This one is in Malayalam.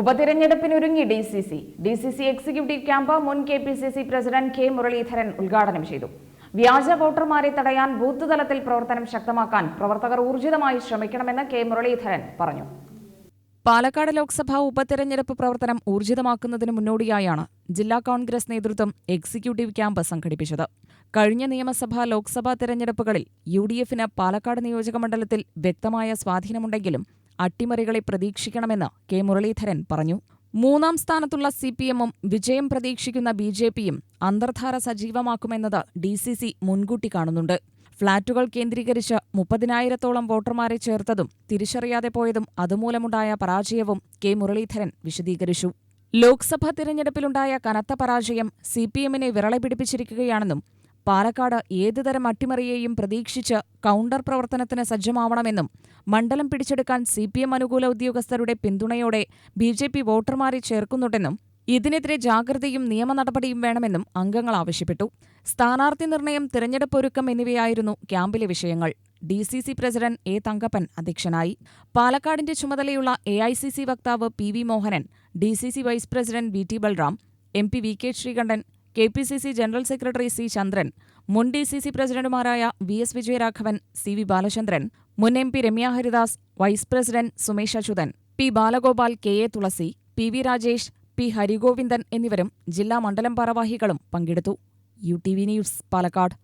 ഉപതിരഞ്ഞെടുപ്പിനൊരുങ്ങി D C C D C C executive camp മുൻ K P C C president K Muraleedharan ഉദ്ഘാടനം ചെയ്തു. വ്യാജ വോട്ടർമാരെ തടയാൻ ബൂത്ത് തലത്തിൽ പ്രവർത്തനം ശക്തമാക്കാൻ പ്രവർത്തകർ ഊർജിതമായി ശ്രമിക്കണമെന്ന് കെ മുരളീധരൻ പറഞ്ഞു. പാലക്കാട് ലോക്സഭാ ഉപതെരഞ്ഞെടുപ്പ് പ്രവർത്തനം ഊർജിതമാക്കുന്നതിന് മുന്നോടിയായാണ് ജില്ലാ കോൺഗ്രസ് നേതൃത്വം എക്സിക്യൂട്ടീവ് ക്യാമ്പ് സംഘടിപ്പിച്ചത്. കഴിഞ്ഞ നിയമസഭാ ലോക്സഭാ തെരഞ്ഞെടുപ്പുകളിൽ യു ഡി എഫിന് പാലക്കാട് നിയോജകമണ്ഡലത്തിൽ വ്യക്തമായ സ്വാധീനമുണ്ടെങ്കിലും അട്ടിമറികളെ പ്രതീക്ഷിക്കണമെന്ന് കെ മുരളീധരൻ പറഞ്ഞു. മൂന്നാം സ്ഥാനത്തുള്ള സി പി എമ്മും വിജയം പ്രതീക്ഷിക്കുന്ന ബി ജെ പിയും അന്തർധാര സജീവമാക്കുമെന്നത് ഡി സി സി മുൻകൂട്ടി കാണുന്നുണ്ട്. ഫ്ളാറ്റുകൾ കേന്ദ്രീകരിച്ച് മുപ്പതിനായിരത്തോളം വോട്ടർമാരെ ചേർത്തതും തിരിച്ചറിയാതെ പോയതും അതുമൂലമുണ്ടായ പരാജയവും കെ മുരളീധരൻ വിശദീകരിച്ചു. ലോക്സഭാ തിരഞ്ഞെടുപ്പിലുണ്ടായ കനത്ത പരാജയം സി പി എമ്മിനെ വിറളെ പിടിപ്പിച്ചിരിക്കുകയാണെന്നും പാലക്കാട് ഏതുതരം അട്ടിമറിയെയും പ്രതീക്ഷിച്ച് കൗണ്ടർ പ്രവർത്തനത്തിന് സജ്ജമാവണമെന്നും മണ്ഡലം പിടിച്ചെടുക്കാൻ സി പി എം അനുകൂല ഉദ്യോഗസ്ഥരുടെ പിന്തുണയോടെ ബി ജെ പി വോട്ടർമാരെ ചേർക്കുന്നുണ്ടെന്നും ഇതിനെതിരെ ജാഗ്രതയും നിയമ നടപടിയും വേണമെന്നും അംഗങ്ങൾ ആവശ്യപ്പെട്ടു. സ്ഥാനാർത്ഥി നിർണയം തിരഞ്ഞെടുപ്പ് ഒരുക്കം എന്നിവയായിരുന്നു ക്യാമ്പിലെ വിഷയങ്ങൾ. D C C president A Thankappan അധ്യക്ഷനായി. പാലക്കാടിന്റെ ചുമതലയുള്ള എ ഐ സി സി വക്താവ് P V Mohanan D C C vice president V T Balram M P V K Sreekandan K P C C general secretary C Chandran മുൻ ഡി സി സി പ്രസിഡന്റുമാരായ V S Vijayaraghavan C V Balachandran മുൻ M P Ramya Haridas vice president Sumesh Achuthan P Balagopal K A Thulasi P V Rajesh P Harigovindan എന്നിവരും ജില്ലാ മണ്ഡലം ഭാരവാഹികളും പങ്കെടുത്തു. U T V news Palakkad.